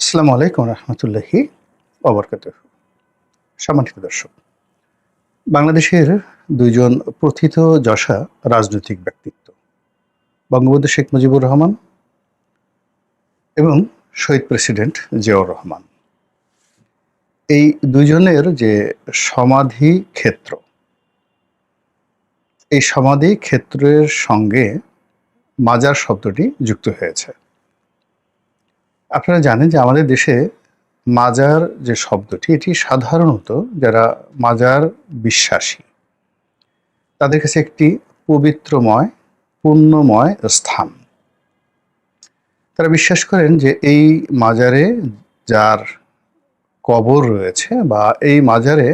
আসসালামু আলাইকুম রহমতুল্লাহি অবরকাত সম্মানিত দর্শক, বাংলাদেশের দুইজন প্রথিত যশা রাজনৈতিক ব্যক্তিত্ব, বঙ্গবন্ধু শেখ মুজিবুর রহমান এবং শহীদ প্রেসিডেন্ট জিয়াউর রহমান। এই দুইজনের যে সমাধি ক্ষেত্র, এই সমাধি ক্ষেত্রের সঙ্গে মাজার শব্দটি যুক্ত হয়েছে। আপনারা জানেন যে আমাদের দেশে মাজার যে শব্দটি, এটি সাধারণত যারা মাজার বিশ্বাসী, তাদের কাছে একটি পবিত্রময়, পুণ্যময় স্থান। তারা বিশ্বাস করেন যে এই মাজারে যার কবর রয়েছে বা এই মাজারে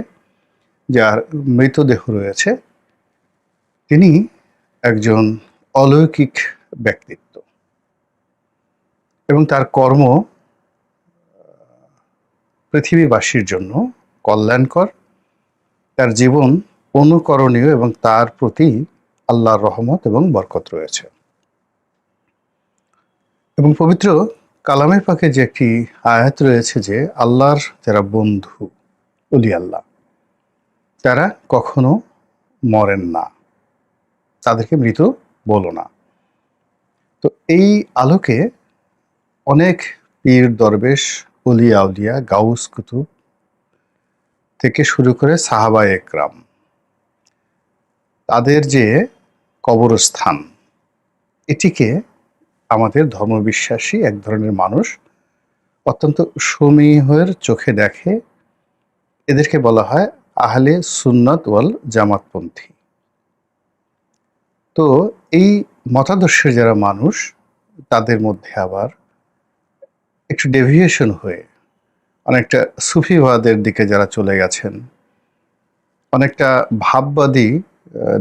যার মৃতদেহ রয়েছে, তিনি একজন অলৌকিক ব্যক্তিত্ব এবং তার কর্ম পৃথিবীবাসীর জন্য কল্যাণকর। তার জীবন অনুকরণীয় এবং তার প্রতি আল্লাহর রহমত এবং বরকত রয়েছে। এবং পবিত্র কালামের পাকে যে একটি আয়াত রয়েছে যে, আল্লাহর যারা বন্ধু, অলি আল্লাহ, তারা কখনো মরেন না। তাদেরকে মৃত বলো না। তো এই আলোকে অনেক পীর দরবেশ উলিয়া উলিয়া গাউস কুতুব থেকে শুরু করে সাহাবা একরাম। তাদের যে কবরস্থান, এটিকে আমাদের ধর্মবিশ্বাসী এক ধরনের মানুষ অত্যন্ত সমীহের চোখে দেখে, এদেরকে বলা হয় আহলে সুন্নত ওয়াল জামাতপন্থী। তো এই মতাদর্শের যারা মানুষ, তাদের মধ্যে আবার একটু ডেভিয়েশন হয়ে অনেকটা সুফিবাদের দিকে যারা চলে গেছেন, অনেকটা ভাববাদী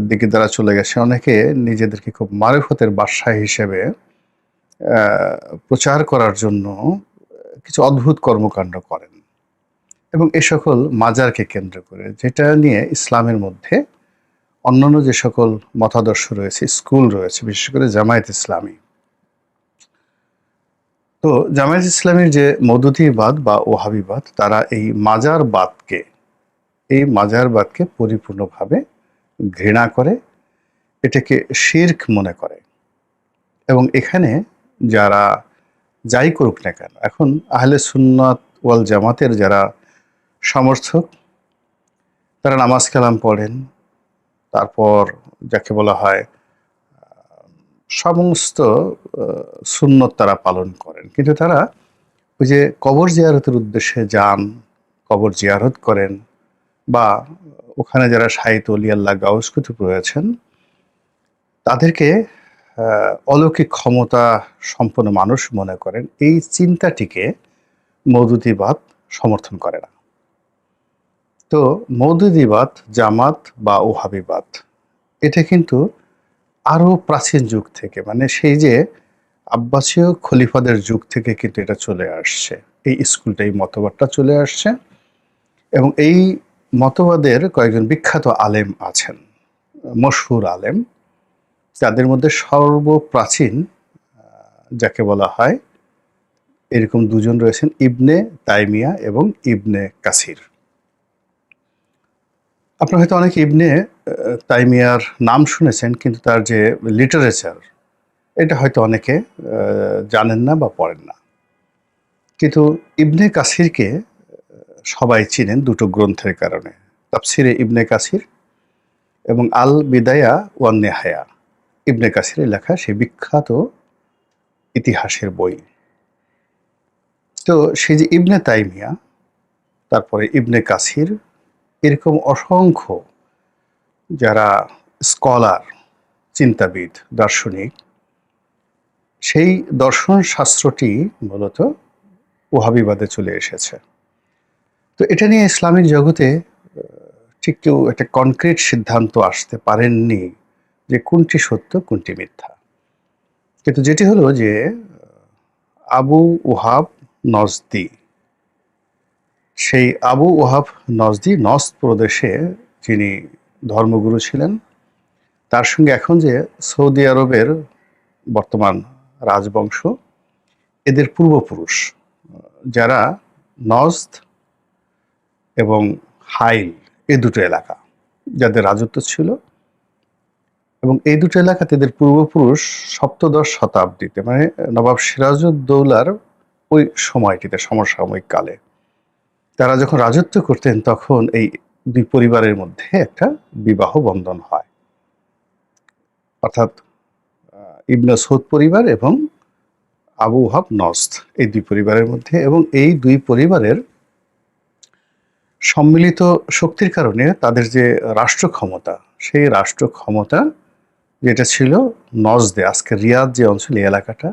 দিকে যারা চলে গেছে, অনেকে নিজেদেরকে খুব মারফতের বাদশাহ হিসেবে প্রচার করার জন্য কিছু অদ্ভুত কর্মকাণ্ড করেন এবং এ সকল মাজারকে কেন্দ্র করে, যেটা নিয়ে ইসলামের মধ্যে অন্যান্য যে সকল মতাদর্শ রয়েছে, স্কুল রয়েছে, বিশেষ করে জামায়াত ইসলামী তো জামায়াত ইসলামের যে মদুতিবাদ বা ওহাবিবাদ, তারা এই মাজারবাদকে এই মাজারবাদকে পরিপূর্ণভাবে ঘৃণা করে, এটাকে শির্ক মনে করে। এবং এখানে যারা যাই করুক না কেন, এখন আহলে সুন্নাত ওয়াল জামাতের যারা সমর্থক, তারা নামাজ কালাম পড়েন, তারপর যাকে বলা হয় সমস্ত সুন্নত তারা পালন করেন। কিন্তু তারা ওই যে কবর জিয়ারতের উদ্দেশ্যে যান, কবর জিয়ারত করেন বা ওখানে যারা সাহিত্য অলিয়াল্লাহ গাউস কুতুব রয়েছেন, তাদেরকে অলৌকিক ক্ষমতা সম্পন্ন মানুষ মনে করেন। এই চিন্তাটিকে মৌদুদিবাদ সমর্থন করে না। তো মৌদুদিবাদ, জামাত বা ওহাবিবাদ, এটা কিন্তু আরও প্রাচীন যুগ থেকে মানে সেই যে আব্বাসীয় খলিফাদের যুগ থেকে কিন্তু এটা চলে আসছে। এই স্কুলটা, এই মতবাদটা চলে আসছে এবং এই মতবাদের কয়েকজন বিখ্যাত আলেম আছেন, মশহুর আলেম। যাদের মধ্যে সর্বপ্রাচীন যাকে বলা হয়, এরকম দুজন রয়েছেন ইবনে তাইমিয়া এবং ইবনে কাসির। আপনারা হয়তো অনেক ইবনে তাইমিয়ার নাম শুনেছেন, কিন্তু তার যে লিটারেচার এটা হয়তো অনেকে জানেন না বা পড়েন না। কিন্তু ইবনে কাসিরকে সবাই চিনেন দুটো গ্রন্থের কারণে, তাফসিরে ইবনে কাসির এবং আল বিদায়া ওয়ান নেহায়া। ইবনে কাসিরের লেখা সেই বিখ্যাত ইতিহাসের বই। তো সেই যে ইবনে তাইমিয়া, তারপরে ইবনে কাসির এরকম অসংখ্য যারা স্কলার, চিন্তাবিদ, দার্শনিক, সেই দর্শন শাস্ত্রটি মূলত ওহাবিবাদে চলে এসেছে। তো এটা নিয়ে ইসলামিক জগতে ঠিক কেউ একটা কনক্রিট সিদ্ধান্ত আসতে পারেননি যে কোনটি সত্য, কোনটি মিথ্যা। কিন্তু যেটি হলো যে, আবু ওহাব নজদি সেই আবু ওহাব নজদি নস প্রদেশে যিনি ধর্মগুরু ছিলেন, তার সঙ্গে এখন যে সৌদি আরবের বর্তমান রাজবংশ, এদের পূর্বপুরুষ, যারা নজদ এবং হাইল, এই দুটো এলাকা যাদের রাজত্ব ছিল। এবং এই দুটো এলাকা তাদের পূর্বপুরুষ সপ্তদশ শতাব্দীতে মানে নবাব সিরাজউদ্দৌলার ওই সময়টিতে সমসাময়িক কালে। তারা যখন রাজত্ব করতেন, তখন এই দুই পরিবারের মধ্যে একটা বিবাহ বন্ধন হয়। অর্থাৎ ইবনে সৌদ পরিবার এবং আবু ওহাব নস্ত এই দুই পরিবারের মধ্যে এবং এই দুই পরিবারের সম্মিলিত শক্তির কারণে তাদের যে রাষ্ট্র ক্ষমতা সেই রাষ্ট্র ক্ষমতা যেটা ছিল নজদে আজকে রিয়াদ যে অঞ্চল, এই এলাকাটা,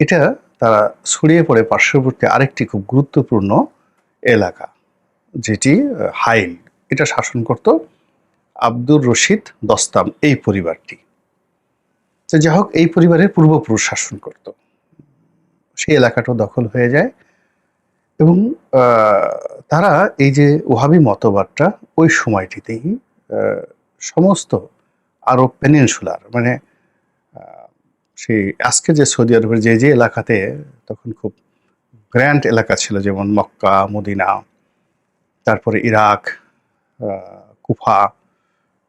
এটা তারা ছড়িয়ে পড়ে পার্শ্ববর্তী আরেকটি খুব গুরুত্বপূর্ণ এলাকা, যেটি হাইল। এটা শাসন করত আব্দুর রশিদ দস্তাম, এই পরিবারটি। তো যাই হোক, এই পরিবারের পূর্বপুরুষ শাসন করত। সেই এলাকাটাও দখল হয়ে যায় এবং তারা এই যে ওহাবি মতবাদটা, ওই সময়টিতেই সমস্ত আরব পেনিনসুলার মানে সেই আজকে যে সৌদি আরবের যে যে এলাকাতে, তখন খুব গ্র্যান্ড এলাকা ছিল, যেমন মক্কা, মদিনা, তারপরে ইরাক কুফা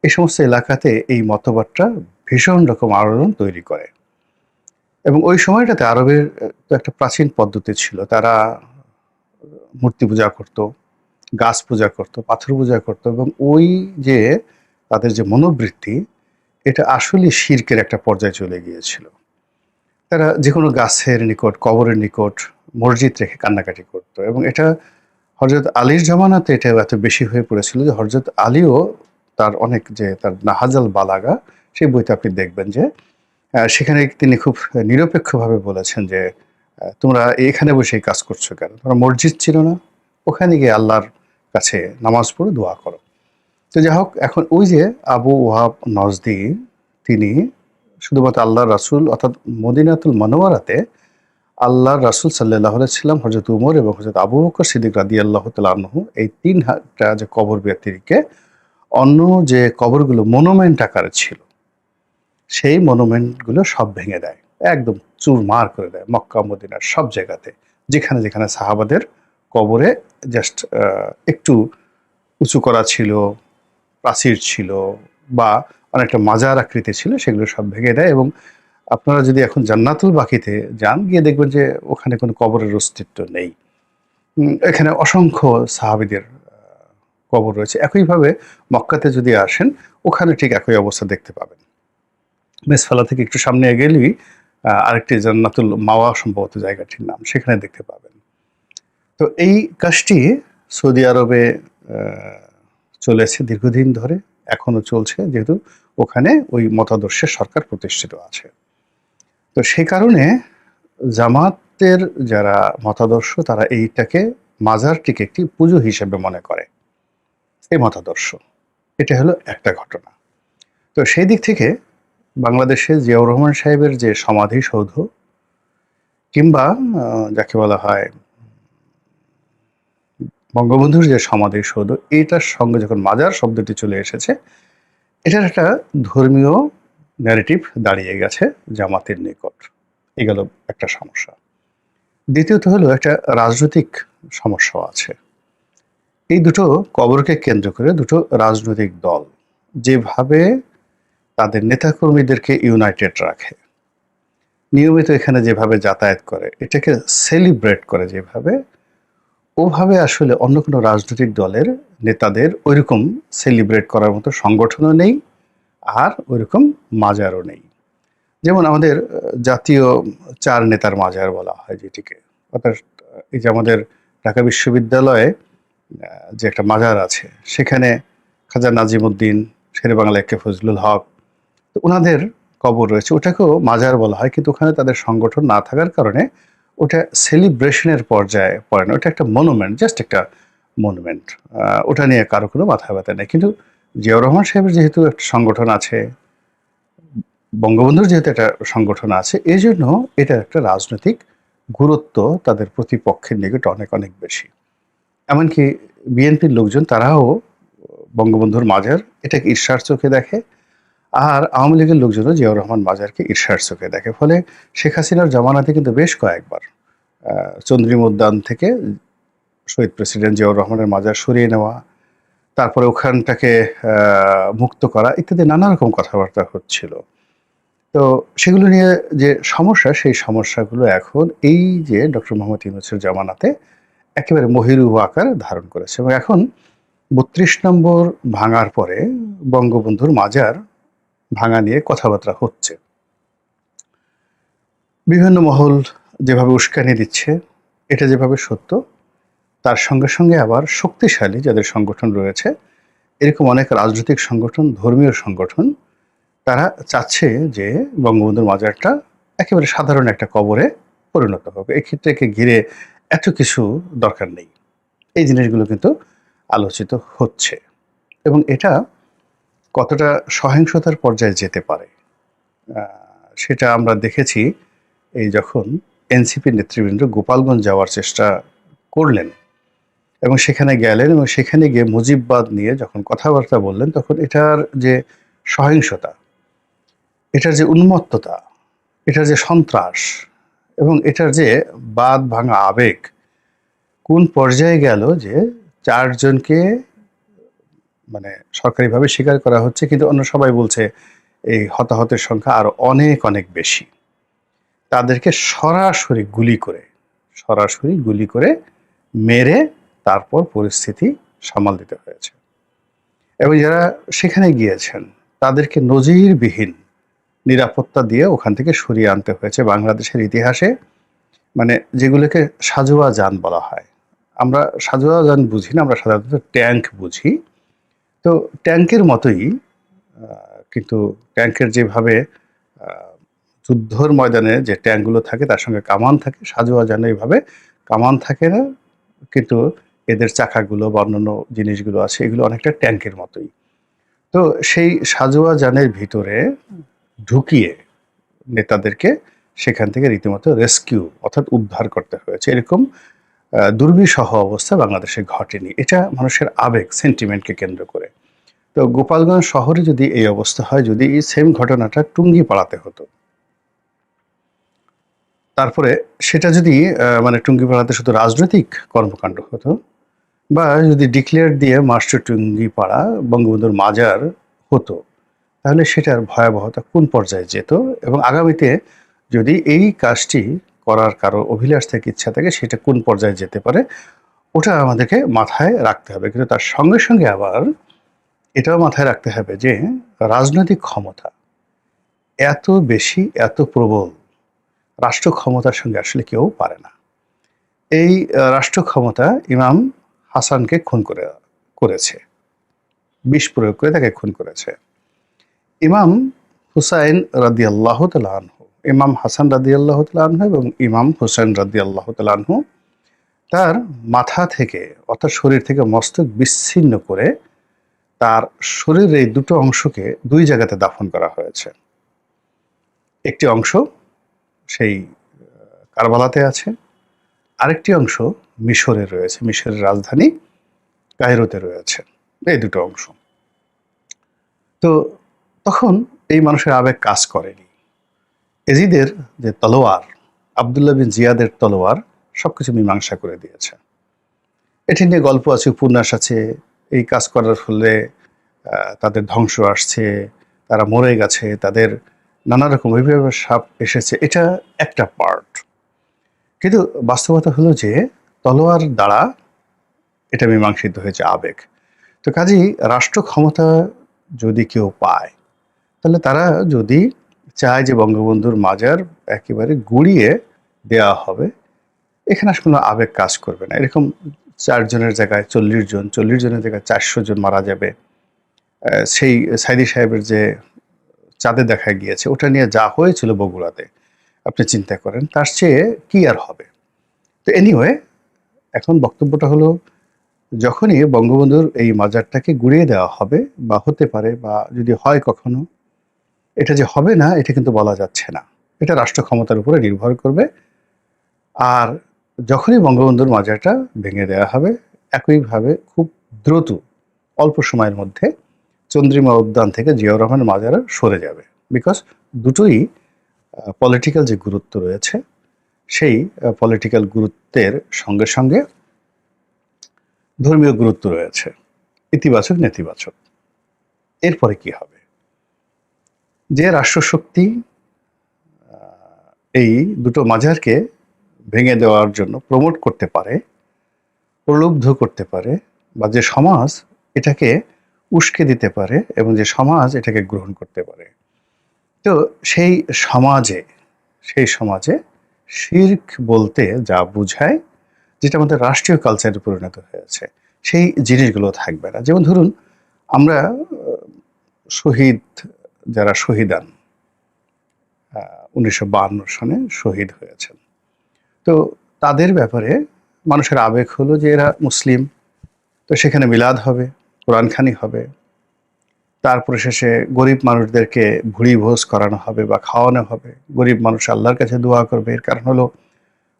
এই সমস্ত এলাকাতে এই মতবাদটা ভীষণ রকম আলোড়ন তৈরি করে। এবং ওই সময়টাতে আরবের তো একটা প্রাচীন পদ্ধতি ছিল। তারা মূর্তি পূজা করত, গাছ পূজা করত, পাথর পূজা করত এবং ওই যে তাদের যে মনোবৃত্তি, এটা আসলে শির্কের একটা পর্যায়ে চলে গিয়েছিল। তারা যে কোনো গাছের নিকট, কবরের নিকট মসজিদ রেখে কান্নাকাটি করত। এবং এটা হজরত আলীর জামানাতে এটা এত বেশি হয়ে পড়েছিল যে হজরত আলীও তার অনেক যে তার নাহাজাল বালাগা, সেই বইতে আপনি দেখবেন যে সেখানে তিনি খুব নিরপেক্ষভাবে বলেছেন যে তোমরা এখানে বসে কাজ করছ কেন? তোমরা মসজিদ ছিল না। ওখানে গিয়ে আল্লাহর কাছে নামাজ পড়ে দোয়া করো। তো যাই হোক, এখন ওই যে আবু ওয়াহাব নজদি, তিনি শুধুমাত্র আল্লাহ রাসুল অর্থাৎ মদিনাতুল মনোয়ারাতে আল্লাহ রাসুল সাল্লাহ ছিলাম হজরত উমর এবং হজরত আবু বকর সিদ্দিক রাদি আল্লাহ তালহু এই তিন হাজার যে কবর ব্যতিরিকে অন্য যে কবরগুলো মনুমেন্ট আকারে ছিল, সেই মনুমেন্টগুলো সব ভেঙে দেয়, একদম চুরমার করে দেয় মক্কা, মদিনার সব জায়গাতে, যেখানে যেখানে সাহাবাদের কবরে জাস্ট একটু উঁচু করা ছিল, প্রাচীর ছিল বা অনেকটা মাজার আকৃতি ছিল, সেগুলো সব ভেঙে দেয় এবং আপনারা যদি এখন জান্নাতুল বাকিতে যান, গিয়ে দেখবেন যে ওখানে কোনো কবরের অস্তিত্ব নেই। এখানে অসংখ্য সাহাবিদের কবর রয়েছে। একইভাবে মক্কাতে যদি আসেন, ওখানে ঠিক একই অবস্থা দেখতে পাবেন। মেসফালা থেকে একটু সামনে গেলেই আরেকটি জান্নাতুল মাওয়া সম্ভবত জায়গাটির নাম, সেখানে দেখতে পাবেন। তো এই কাজটি সৌদি আরবে চলেছে দীর্ঘদিন ধরে, এখনও চলছে, যেহেতু ওখানে ওই মতাদর্শের সরকার প্রতিষ্ঠিত আছে। তো সেই কারণে জামাতের যারা মতাদর্শ, তারা এইটাকে মাজারটিকে একটি পুজো হিসেবে মনে করে, এই মতাদর্শ। এটা হলো একটা ঘটনা। তো সেই দিক থেকে বাংলাদেশে জিয়াউর রহমান সাহেবের যে সমাধিসৌধ, কিংবা যাকে বলা হয় বঙ্গবন্ধুর যে সমাধিসৌধ এইটার সঙ্গে যখন মাজার শব্দটি চলে এসেছে, এটার একটা ধর্মীয় ন্যারেটিভ দাঁড়িয়ে গেছে জামাতের নিকট। এই গেল একটা সমস্যা। দ্বিতীয়ত হলো একটা রাজনৈতিক সমস্যাও আছে। এই দুটো কবরকে কেন্দ্র করে দুটো রাজনৈতিক দল যেভাবে তাদের নেতাকর্মীদেরকে ইউনাইটেড রাখে, নিয়মিত এখানে যেভাবে যাতায়াত করে, এটাকে সেলিব্রেট করে যেভাবে, ওভাবে আসলে অন্য কোনো রাজনৈতিক দলের নেতাদের ওইরকম সেলিব্রেট করার মতো সংগঠনও নেই আর ওইরকম মাজারও নেই। যেমন আমাদের জাতীয় চার নেতার মাজার বলা হয় যেটিকে। অর্থাৎ এই যে আমাদের ঢাকা বিশ্ববিদ্যালয়ে যে একটা মাজার আছে, সেখানে খাজা নাজিমুদ্দিন শেরে বাংলা একে ফজলুল হক, তো ওনাদের কবর রয়েছে। ওটাকেও মাজার বলা হয়, কিন্তু ওখানে তাদের সংগঠন না থাকার কারণে ওটা সেলিব্রেশনের পর্যায়ে পড়ে না। ওটা একটা মনুমেন্ট, জাস্ট একটা মনুমেন্ট। ওটা নিয়ে কারও কোনো মাথা ব্যথা নেই। কিন্তু জিয়াউর রহমান সাহেবের যেহেতু একটা সংগঠন আছে, বঙ্গবন্ধুর যেহেতু একটা সংগঠন আছে এই জন্য এটা একটা রাজনৈতিক গুরুত্ব তাদের প্রতিপক্ষের নিকট অনেক অনেক বেশি। এমনকি বিএনপির লোকজন তারাও বঙ্গবন্ধুর মাজার এটাকে ঈর্ষার চোখে দেখে, আর আওয়ামী লীগের লোকজনও জিয়াউর রহমান মাজারকে ঈর্ষার চোখে দেখে। ফলে শেখ হাসিনার জমানাতে কিন্তু বেশ কয়েকবার চন্দ্রিম উদ্যান থেকে শহীদ প্রেসিডেন্ট জিয়াউর রহমানের মাজার সরিয়ে নেওয়া তারপরে ওখানটাকে মুক্ত করা ইত্যাদি নানা রকম কথাবার্তা হচ্ছিল। তো সেগুলো নিয়ে যে সমস্যা, সেই সমস্যাগুলো এখন এই যে ডক্টর মোহাম্মদ ইউনুসের জামানাতে একেবারে মহিরু আকার ধারণ করেছে এবং এখন বত্রিশ নম্বর ভাঙার পরে বঙ্গবন্ধুর মাজার ভাঙা নিয়ে কথাবার্তা হচ্ছে। বিভিন্ন মহল যেভাবে উস্কানি দিচ্ছে, এটা যেভাবে সত্য তার সঙ্গে সঙ্গে আবার শক্তিশালী যাদের সংগঠন রয়েছে, এরকম অনেক রাজনৈতিক সংগঠন, ধর্মীয় সংগঠন, তারা চাচ্ছে যে বঙ্গবন্ধুর মাজারটা একেবারে সাধারণ একটা কবরে পরিণত হবে। এক্ষেত্রে একে ঘিরে এত কিছু দরকার নেই। এই জিনিসগুলো কিন্তু আলোচিত হচ্ছে এবং এটা কতটা সহিংসতার পর্যায়ে যেতে পারে সেটা আমরা দেখেছি এই যখন এনসিপি নেতৃবৃন্দ গোপালগঞ্জ যাওয়ার চেষ্টা করলেন এবং সেখানে গেলেন এবং সেখানে গিয়ে মুজিববাদ নিয়ে যখন কথাবার্তা বললেন, তখন এটার যে সহিংসতা, এটার যে উন্মত্ততা, এটার যে সন্ত্রাস এবং এটার যে বাদ ভাঙা আবেগ, কোন পর্যায়ে গেল যে চারজনকে মানে সরকারিভাবে স্বীকার করা হচ্ছে, কিন্তু অন্য সবাই বলছে এই হতাহতের সংখ্যা আরও অনেক অনেক বেশি। তাদেরকে সরাসরি গুলি করে, সরাসরি গুলি করে মেরে তারপর পরিস্থিতি সামাল দিতে হয়েছে। এবং যারা সেখানে গিয়েছেন, তাদেরকে নজিরবিহীন নিরাপত্তা দিয়ে ওখান থেকে সরিয়ে আনতে হয়েছে। বাংলাদেশের ইতিহাসে মানে যেগুলোকে সাজোয়া যান বলা হয়। আমরা সাজোয়া যান বুঝি না, আমরা সাধারণত ট্যাঙ্ক বুঝি। তো ট্যাঙ্কের মতোই কিন্তু ট্যাঙ্কের যেভাবে যুদ্ধর ময়দানে যে ট্যাঙ্কগুলো থাকে, তার সঙ্গে কামান থাকে। সাজোয়া যান এইভাবে কামান থাকে না, কিন্তু এদের চাকাগুলো বা অন্যান্য জিনিসগুলো আছে এগুলো অনেকটা ট্যাঙ্কের মতোই। তো সেই সাজোয়া যানের ভিতরে ঢুকিয়ে নেতাদেরকে সেখান থেকে রীতিমতো রেস্কিউ অর্থাৎ উদ্ধার করতে হয়েছে। এরকম আহ, দুর্বিষহ অবস্থা বাংলাদেশে ঘটেনি। এটা মানুষের আবেগ সেন্টিমেন্টকে কেন্দ্র করে। তো গোপালগঞ্জ শহরে যদি এই অবস্থা হয় যদি এই সেম ঘটনাটা টুঙ্গি পাড়াতে হতো তারপরে সেটা যদি মানে টুঙ্গি পাড়াতে শুধু রাজনৈতিক কর্মকাণ্ড হতো বা যদি ডিক্লেয়ার দিয়ে মাস্টার টুঙ্গি পাড়া বঙ্গবন্ধুর মাজার হতো, তাহলে সেটার ভয়াবহতা কোন পর্যায়ে যেত? এবং আগামীতে যদি এই কাজটি করার কারও অভিলাষ থেকে ইচ্ছা থাকে, সেটা কোন পর্যায়ে যেতে পারে? ওটা আমাদেরকে মাথায় রাখতে হবে। কিন্তু তার সঙ্গে সঙ্গে আবার এটাও মাথায় রাখতে হবে যে, রাজনৈতিক ক্ষমতা এত বেশি, এত প্রবল রাষ্ট্র ক্ষমতার সঙ্গে আসলে কেউ পারে না। এই রাষ্ট্র ক্ষমতা ইমাম হাসানকে খুন করে, করেছে। বিষ প্রয়োগ করে তাকে খুন করেছে। ইমাম হুসাইন রাদি আল্লাহ আনহু, ইমাম হাসান রাদি আল্লাহ আনহু এবং ইমাম হুসাইন রাদি আল্লাহ আনহু তার মাথা থেকে, অর্থাৎ শরীর থেকে মস্তক বিচ্ছিন্ন করে তার শরীরের এই দুটো অংশকে দুই জায়গাতে দাফন করা হয়েছে। একটি অংশ সেই কারবালাতে আছে আরেকটি অংশ মিশরে রয়েছে, মিশরের রাজধানী কায়রোতে রয়েছে, এই দুটো অংশ। তো তখন এই মানুষের আবেগ কাজ করেনি। এজিদের যে তলোয়ার, আবদুল্লাহ বিন জিয়াদের তলোয়ার, সবকিছু মীমাংসা করে দিয়েছে। এটি নিয়ে গল্প আছে, উপন্যাস আছে, এই কাজ করার ফলে তাদের ধ্বংস আসছে, তারা মরে গেছে, তাদের নানা রকম অভিভাবক সাপ এসেছে। এটা একটা পার্ট কিন্তু বাস্তবতা হলো যে তলোয়ার দ্বারা এটা মীমাংসিত হয়েছে আবেগ। তো কাজেই রাষ্ট্র ক্ষমতা যদি কেউ পায়, তাহলে তারা যদি চায় যে বঙ্গবন্ধুর মাজার একেবারে গুড়িয়ে দেওয়া হবে, এখানে আসলে কোনো আবেগ কাজ করবে না। এরকম চারজনের জায়গায় চল্লিশ জন, চল্লিশ জনের জায়গায় চারশো জন মারা যাবে। সেই সাইদি সাহেবের যে চাঁদে দেখা গিয়েছে, ওটা নিয়ে যা হয়েছিল বগুড়াতে আপনি চিন্তা করেন, তার চেয়ে কি আর হবে? তো এনিওয়ে এখন বক্তব্যটা হলো, যখনই বঙ্গবন্ধুর এই মাজারটাকে গুড়িয়ে দেওয়া হবে, বা হতে পারে, বা যদি হয় কখনো, এটা যে হবে না, এটা কিন্তু বলা যাচ্ছে না। এটা রাষ্ট্র ক্ষমতার উপরে নির্ভর করবে। আর যখনই বঙ্গবন্ধুর মাজারটা ভেঙে দেওয়া হবে, একইভাবে খুব দ্রুত, অল্প সময়ের মধ্যে চন্দ্রিমা উদ্যান থেকে জিয়াউর রহমানের মাজারও সরে যাবে। বিকজ দুটোই পলিটিক্যাল যে গুরুত্ব রয়েছে, সেই পলিটিক্যাল গুরুত্বের সঙ্গে সঙ্গে ধর্মীয় গুরুত্ব রয়েছে, ইতিবাচক, নেতিবাচক। এরপরে কি হবে? যে রাষ্ট্রশক্তি এই দুটো মাজারকে ভেঙে দেওয়ার জন্য প্রমোট করতে পারে, প্রলুব্ধ করতে পারে, বা যে সমাজ এটাকে উস্কে দিতে পারে এবং যে সমাজ এটাকে গ্রহণ করতে পারে। তো সেই সমাজে সেই সমাজে শির্ক বলতে যা বোঝায়, যেটা আমাদের রাষ্ট্রীয় কালচারে পরিণত হয়েছে, সেই জিনিসগুলো থাকবে না। যেমন ধরুন, আমরা শহীদ, যারা শহীদান উনিশশো সনে শহীদ হয়েছেন। তো তাদের ব্যাপারে মানুষের আবেগ হলো যে এরা মুসলিম, তো সেখানে মিলাদ হবে, কোরআনখানি হবে তারপরে শেষে গরিব মানুষদেরকে ভুড়ি ভোজ করানো হবে বা খাওয়ানো হবে। গরিব মানুষ আল্লাহর কাছে দোয়া করবে। এর কারণ হলো,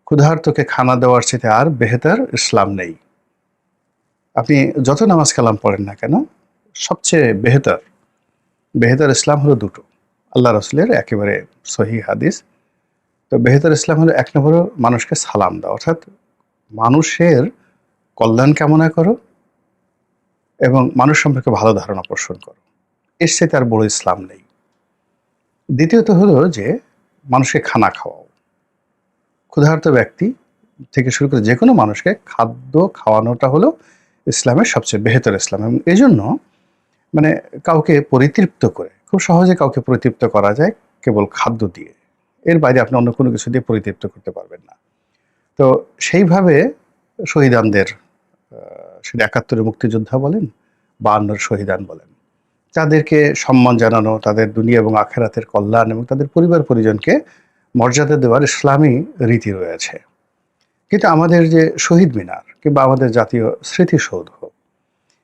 ক্ষুধার্তকে খানা দেওয়ার চেয়ে আর বেহেতার ইসলাম নেই। আপনি যত নামাজ কালাম পড়েন না কেন, সবচেয়ে বেহেতার বেহেতার ইসলাম হলো দুটো। আল্লাহ রসুলের একেবারে সহি হাদিস। তো বেহেতার ইসলাম হলো এক নম্বর মানুষকে সালাম দাও অর্থাৎ মানুষের কল্যাণ কামনা করো এবং মানুষ সম্পর্কে ভালো ধারণা পোষণ করো। এর সাথে আর বড় ইসলাম নেই। দ্বিতীয়ত হলো যে, মানুষকে খানা খাওয়াও। ক্ষুধার্ত ব্যক্তি থেকে শুরু করে যে কোনো মানুষকে খাদ্য খাওয়ানোটা হলো ইসলামের সবচেয়ে বেহতর ইসলাম এবং এই জন্য মানে কাউকে পরিতৃপ্ত করে, খুব সহজে কাউকে পরিতৃপ্ত করা যায় কেবল খাদ্য দিয়ে। এর বাইরে আপনি অন্য কোনো কিছু দিয়ে পরিতৃপ্ত করতে পারবেন না। তো সেইভাবে শহীদানদের সেটা একাত্তরের মুক্তিযোদ্ধা বলেন, বায়ান্নর শহীদান বলেন তাদেরকে সম্মান জানানো, তাদের দুনিয়া এবং আখেরাতের কল্যাণ এবং তাদের পরিবার পরিজনকে মর্যাদা দেওয়ার ইসলামী রীতি রয়েছে। কিন্তু আমাদের যে শহীদ মিনার কিংবা আমাদের জাতীয় স্মৃতিসৌধ,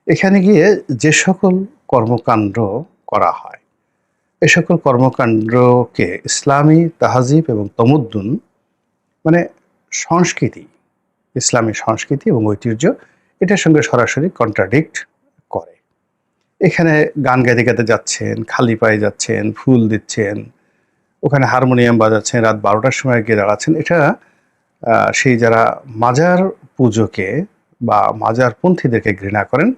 এখানে গিয়ে যে সকল কর্মকাণ্ড করা হয়, এ সকল কর্মকাণ্ডকে ইসলামী তাহাজিব এবং তমুদ্দুন মানে সংস্কৃতি, ইসলামী সংস্কৃতি এবং ঐতিহ্য, এটার সঙ্গে সরাসরি কন্ট্রাডিক্ট এখানে গান গাইতে গাইতে যাচ্ছেন, খালি পায়ে যাচ্ছেন, ফুল দিচ্ছেন। ওখানে হারমোনিয়াম বাজাচ্ছেন, রাত বারোটার সময় গিয়ে দাঁড়াচ্ছেন। এটা সেই যারা মাজার পুজোকে বা মাজার পন্থীদেরকে ঘৃণা করেন,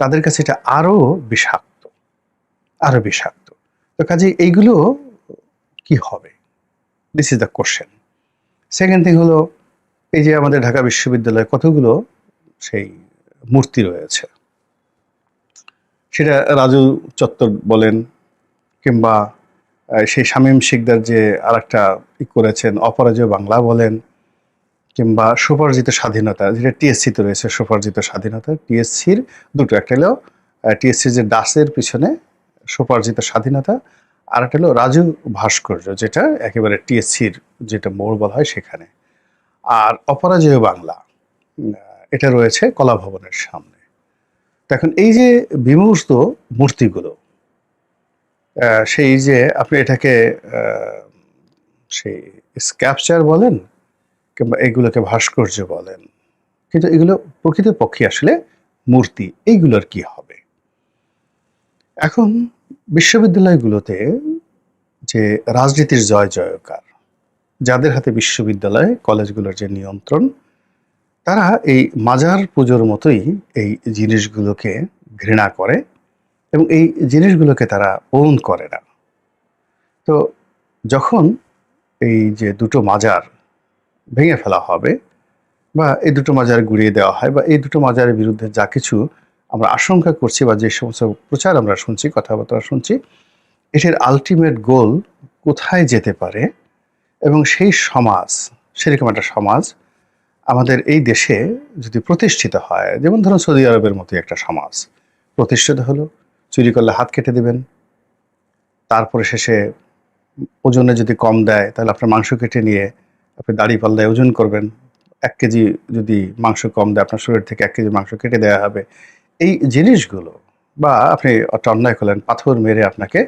তাদের কাছে এটা আরও বিষাক্ত আরও বিষাক্ত। তো কাজে এইগুলো কি হবে? This is the question second thing হলো, এই যে আমাদের ঢাকা বিশ্ববিদ্যালয়ে কতগুলো সেই মূর্তি রয়েছে? সেটা রাজু চত্বর বলেন কিংবা সেই শামীম শিকদার যে আর একটা ই করেছেন, অপরাজয় বাংলা বলেন, কিংবা সুপার্জিত স্বাধীনতা, যেটা টিএসসিতে রয়েছে, সুপার্জিত স্বাধীনতা, টিএসসির দুটো, একটা হলো টিএসসির যে দাসের পিছনে সুপার্জিত স্বাধীনতা, আর একটা হলো রাজু ভাস্কর্য, যেটা একেবারে টিএসসির যেটা মোড় বলা হয় সেখানে। আর অপরাজয় বাংলা এটা রয়েছে কলা ভবনের সামনে। তো এখন এই যে বিমূর্ত মূর্তিগুলো সেই যে আপনি এটাকে সেই স্ক্যাপচার বলেন কিংবা এগুলোকে ভাস্কর্য বলেন, কিন্তু এগুলো প্রকৃতপক্ষে আসলে মূর্তি, এইগুলোর কি হবে? এখন বিশ্ববিদ্যালয়গুলোতে যে রাজনীতির জয় জয়কার যাদের হাতে বিশ্ববিদ্যালয়, কলেজগুলোর যে নিয়ন্ত্রণ তারা এই মাজার পুজোর মতোই এই জিনিসগুলোকে ঘৃণা করে এবং এই জিনিসগুলোকে তারা ওন করে না। তো যখন এই যে দুটো মাজার ভেঙে ফেলা হবে বা এই দুটো মাজার গুড়িয়ে দেওয়া হয় বা এই দুটো মাজারের বিরুদ্ধে যা কিছু আমরা আশঙ্কা করছি বা যে সমস্ত প্রচার আমরা শুনছি, কথাবার্তা শুনছি, এটির আলটিমেট গোল কোথায় যেতে পারে এবং সেই সমাজ, সেরকম একটা সমাজ আমাদের এই দেশে যদি প্রতিষ্ঠিত হয়, যেমন ধরুন সৌদি আরবের মতো একটা সমাজ, প্রতিষ্ঠিত হলো, চুরি করলে হাত কেটে দেবেন, তারপরে শেষে ওজনে যদি কম দেয়, তাহলে আপনার মাংস কেটে নিয়ে আপনি দাড়ি পাল্লায় ওজন করবেন, এক কেজি যদি মাংস কম দেয়, আপনার শরীর থেকে এক কেজি মাংস কেটে দেওয়া হবে। এই জিনিসগুলো, বা আপনি একটা অন্যায় করলেন, পাথর মেরে আপনাকে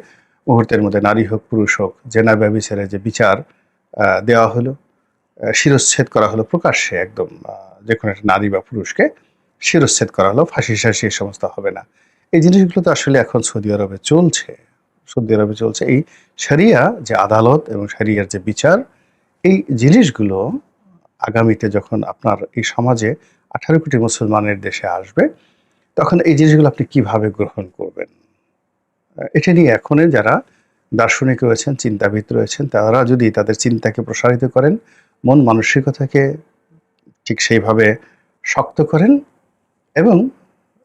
মুহূর্তের মধ্যে নারী হোক, পুরুষ হোক, জেনা ব্যবিচারে যে বিচার দেওয়া হলো শিরচ্ছেদ করা হলো প্রকাশ্যে একদম যে কোনো একটা নারী বা পুরুষকে শিরচ্ছেদ করা হলো, ফাঁসি শাসি এই সমস্ত হবে না। এই জিনিসগুলো তো আসলে এখন সৌদি আরবে চলছে। সৌদি আরবে চলছে এই শরিয়া যে আদালত এবং শরিয়ার যে বিচার, এই জিনিসগুলো আগামীতে যখন আপনার এই সমাজে আঠারো কোটি মুসলমানের দেশে আসবে, তখন এই জিনিসগুলো আপনি কীভাবে গ্রহণ করবেন? এটা নিয়ে এখনই যারা দার্শনিক রয়েছেন, চিন্তাবিদ রয়েছেন, তারা যদি তাদের চিন্তাকে প্রসারিত করেন মন মানসিকতাকে ঠিক সেইভাবে শক্ত করেন এবং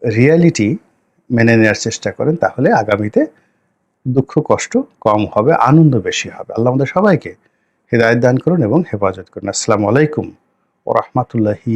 রিয়ালিটি মেনে নেওয়ার চেষ্টা করেন, তাহলে আগামীতে দুঃখ, কষ্ট কম হবে, আনন্দ বেশি হবে। আল্লাহ আমাদের সবাইকে হৃদায়ত দান করুন এবং হেফাজত করুন। আসসালামু আলাইকুম ও রহমতুল্লাহি